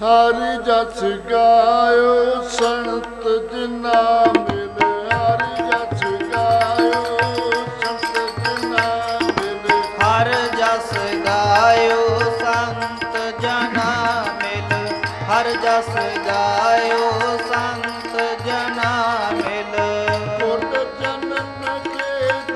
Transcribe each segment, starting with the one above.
ਹਰਿ ਜਸ ਗਾਇਓ ਸੰਤ ਜਿਨਾ ਮਿਲ ਹਰਿ ਜਸ ਗਾਇਓ ਸੰਤ ਜਿਨਾ ਮਿਲ। ਹਰ ਜਸ ਗਾਇਓ ਸੰਤ ਜਨਾ ਮਿਲ ਹਰ ਜਸ ਗਾਇਓ ਸੰਤ ਜਨਾ ਮਿਲ। ਕੋਟ ਜਨਮ ਕੇ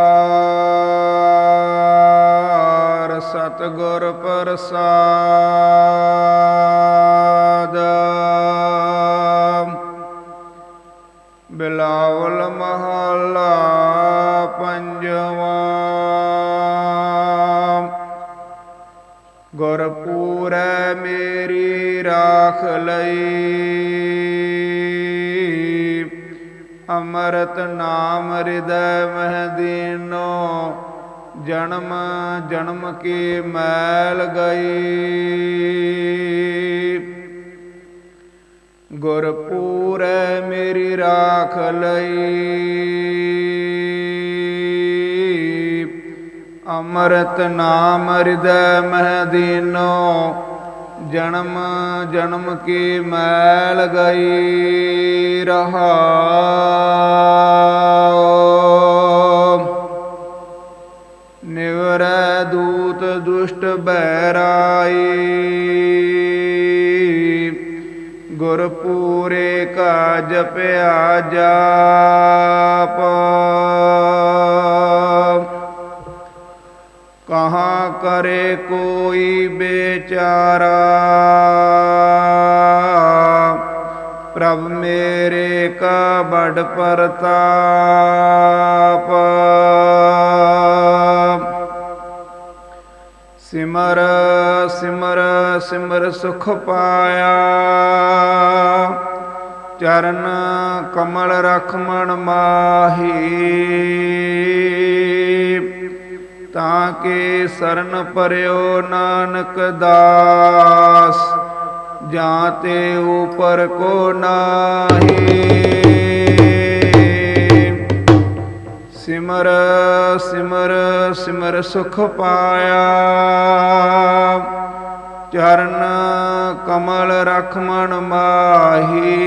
ਸਤਿਗੁਰ ਪ੍ਰਸਾਦ। ਬਿਲਾਵਲ ਮਹੱਲਾ ਪੰਜਵਾਂ। ਗੁਰਪੂਰੈ ਮੇਰੀ ਰਾਖ ਲਈ। ਅੰਮ੍ਰਿਤ ਨਾਮ ਹਿਰਦੈ ਮਹਿ ਦੀਨੋ। ਜਨਮ ਜਨਮ ਕੀ ਮੈਲ ਗਈ। ਗੁਰਪੂਰੈ ਮੇਰੀ ਰਾਖ ਲਈ। ਅੰਮ੍ਰਿਤ ਨਾਮ ਹਿਰਦੈ ਮਹਿ ਦੀਨੋ। ਜਨਮ ਜਨਮ ਕੀ ਮੈਲ ਗਈ। ਰਹਾਉ। ਦੁਸ਼ਟ ਬਹਿਰਾਈ। ਗੁਰਪੂਰੇ ਕਾ ਜਪਿਆ ਜਾਪ ਕਹਾਂ ਕਰੇ ਕੋਈ ਬੇਚਾਰਾ। ਪ੍ਰਭ ਮੇਰੇ ਕਾ ਬੜ ਪ੍ਰਤਾਪ। ਸਿਮਰ ਸਿਮਰ ਸਿਮਰ ਸੁਖ ਪਾਇਆ। ਚਰਨ ਕਮਲ ਰਖਮਣ ਮਾਹੀ। ਤਾਂ ਕੇ ਸਰਨ ਪਰਿਓ ਨਾਨਕ ਦਾਸ, ਜਾਂ ਤੇ ਉਪਰ ਕੋ ਨਾਹੀ। ਸਿਮਰ ਸਿਮਰ ਸਿਮਰ ਸੁਖ ਪਾਇਆ। ਚਰਨ ਕਮਲ ਰਖਮਣ ਮਾਹੀ।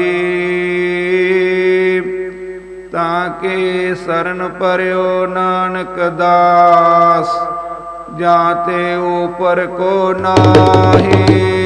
ਤਾਂ ਕੇ ਸਰਨ ਪਰਿਓ ਨਾਨਕ ਦਾਸ, ਜਾਂ ਤੇ ਉਪਰ ਕੋ ਨਾਹੀ।